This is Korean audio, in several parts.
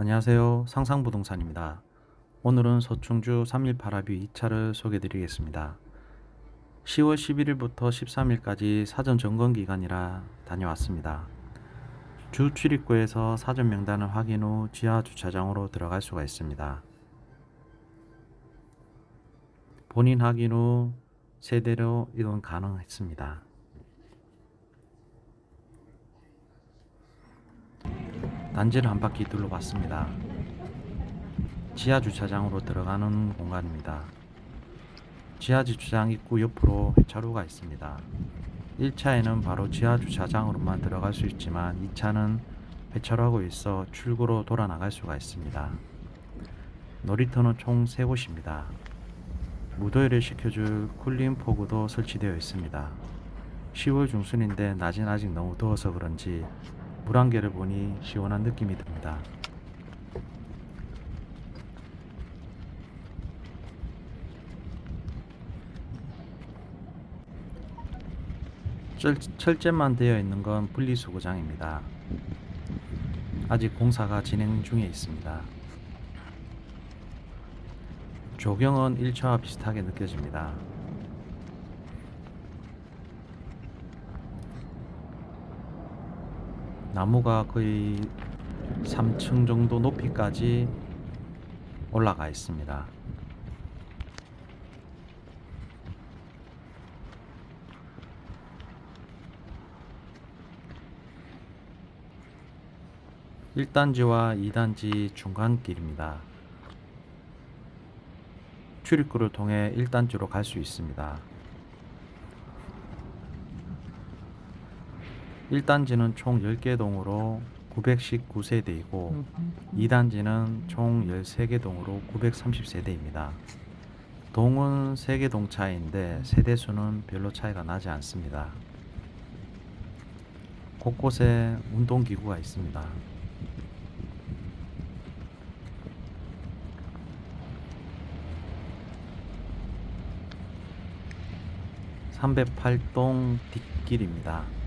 안녕하세요. 상상부동산입니다. 오늘은 서충주 318합의 2차를 소개해 드리겠습니다. 10월 11일부터 13일까지 사전 점검 기간이라 다녀왔습니다. 주 출입구에서 사전 명단을 확인 후 지하 주차장으로 들어갈 수가 있습니다. 본인 확인 후 세대로 이동 가능했습니다. 단지를 한 바퀴 둘러봤습니다. 지하 주차장으로 들어가는 공간입니다. 지하 주차장 입구 옆으로 회차로가 있습니다. 1차에는 바로 지하 주차장으로만 들어갈 수 있지만 2차는 회차로하고 있어 출구로 돌아 나갈 수가 있습니다. 놀이터는 총 3곳입니다. 무더위를 식혀줄 쿨링 포구도 설치되어 있습니다. 10월 중순인데 낮은 아직 너무 더워서 그런지 물안개를 보니 시원한 느낌이 듭니다. 철, 철제만 되어 있는 건 분리수거장입니다. 아직 공사가 진행 중에 있습니다. 조경은 1차와 비슷하게 느껴집니다. 나무가 거의 3층 정도 높이까지 올라가 있습니다. 일단지와 2단지 중간길입니다. 출입구를 통해 1단지로 갈 수 있습니다. 1단지는 총 10개 동으로 919세대이고 2단지는 총 13개 동으로 930세대입니다. 동은 3개 동 차이인데 세대 수는 별로 차이가 나지 않습니다. 곳곳에 운동기구가 있습니다. (308동) 뒷길입니다.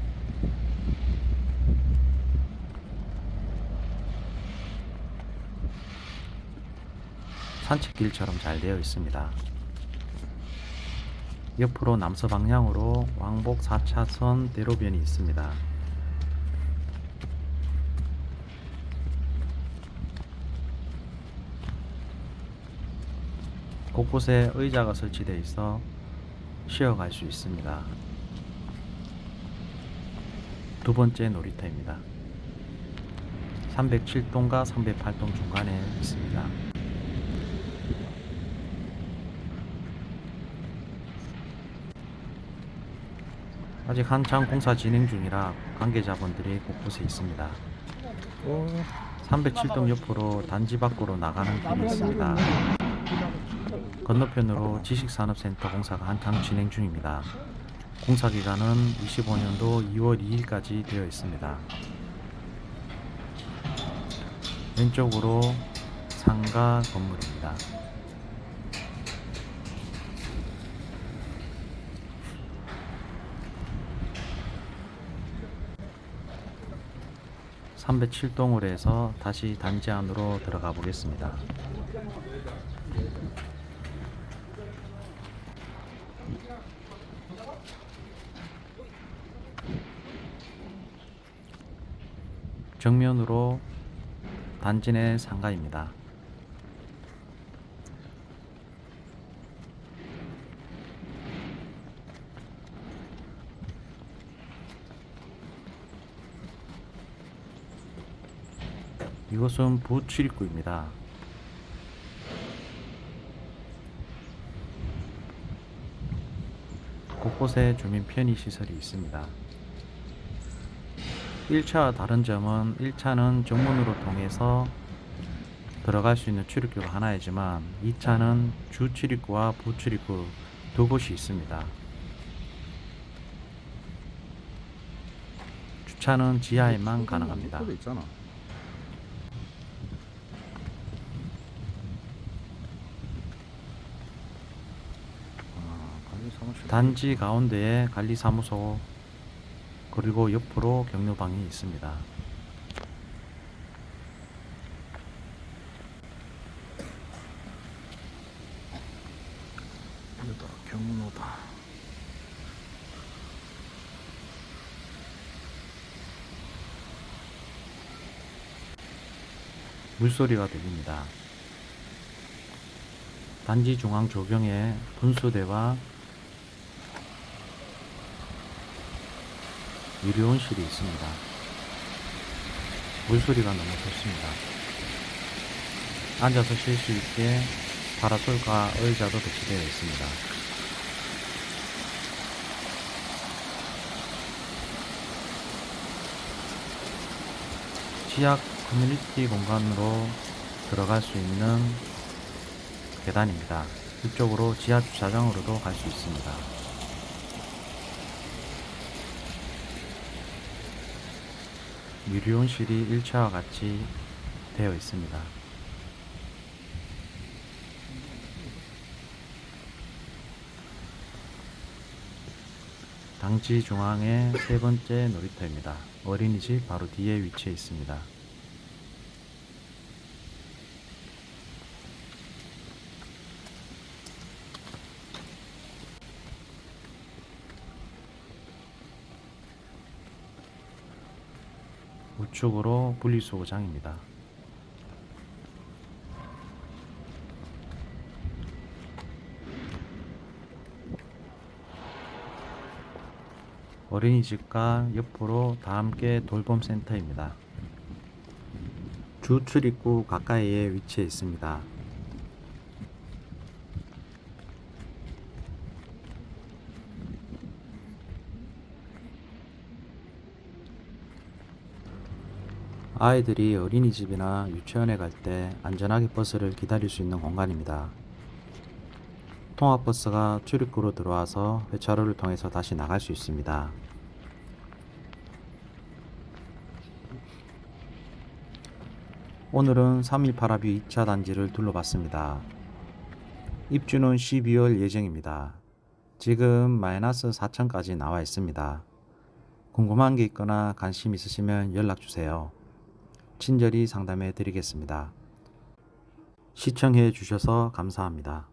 산책길처럼 잘 되어 있습니다. 옆으로 남서 방향으로 왕복 4차선 대로변이 있습니다. 곳곳에 의자가 설치되어 있어 쉬어갈 수 있습니다. 두 번째 놀이터입니다. 307동과 308동 중간에 있습니다. 아직 한창 공사 진행 중이라 관계자분들이 곳곳에 있습니다. 307동 옆으로 단지 밖으로 나가는 길이 있습니다. 건너편으로 지식산업센터 공사가 한창 진행 중입니다. 공사 기간은 25년도 2월 2일까지 되어 있습니다. 왼쪽으로 상가 건물입니다. (307동으로) 해서 다시 단지 안으로 들어가 보겠습니다. 정면으로 단지 내 상가입니다. 이곳은 부출입구입니다. 곳곳에 주민 편의 시설이 있습니다. 1차와 다른 점은 1차는 정문으로 통해서 들어갈 수 있는 출입구가 하나이지만 2차는 주 출입구와 부 출입구 두 곳이 있습니다. 주차는 지하에만 가능합니다. 단지 가운데에 관리사무소 그리고 옆으로 경로방이 있습니다. 여기다 경로다. 물소리가 들립니다. 단지 중앙 조경에 분수대와 유리온실이 있습니다. 물소리가 너무 좋습니다. 앉아서 쉴 수 있게 파라솔과 의자도 배치되어 있습니다. 지하 커뮤니티 공간으로 들어갈 수 있는 계단입니다. 이쪽으로 지하 주차장으로도 갈 수 있습니다. 유리온실이 1차와 같이 되어 있습니다. 당지 중앙의 세 번째 놀이터입니다. 어린이집 바로 뒤에 위치해 있습니다. 우측으로 분리수거장입니다. 어린이집과 옆으로 다 함께 돌봄 센터입니다. 주 출입구 가까이에 위치해 있습니다. 아이들이 어린이집이나 유치원에 갈 때 안전하게 버스를 기다릴 수 있는 공간입니다. 통학버스가 출입구로 들어와서 회차로를 통해서 다시 나갈 수 있습니다. 오늘은 3.18합의 2차 단지를 둘러봤습니다. 입주는 12월 예정입니다. 지금 마이너스 4천까지 나와 있습니다. 궁금한 게 있거나 관심 있으시면 연락 주세요. 친절히 상담해 드리겠습니다. 시청해 주셔서 감사합니다.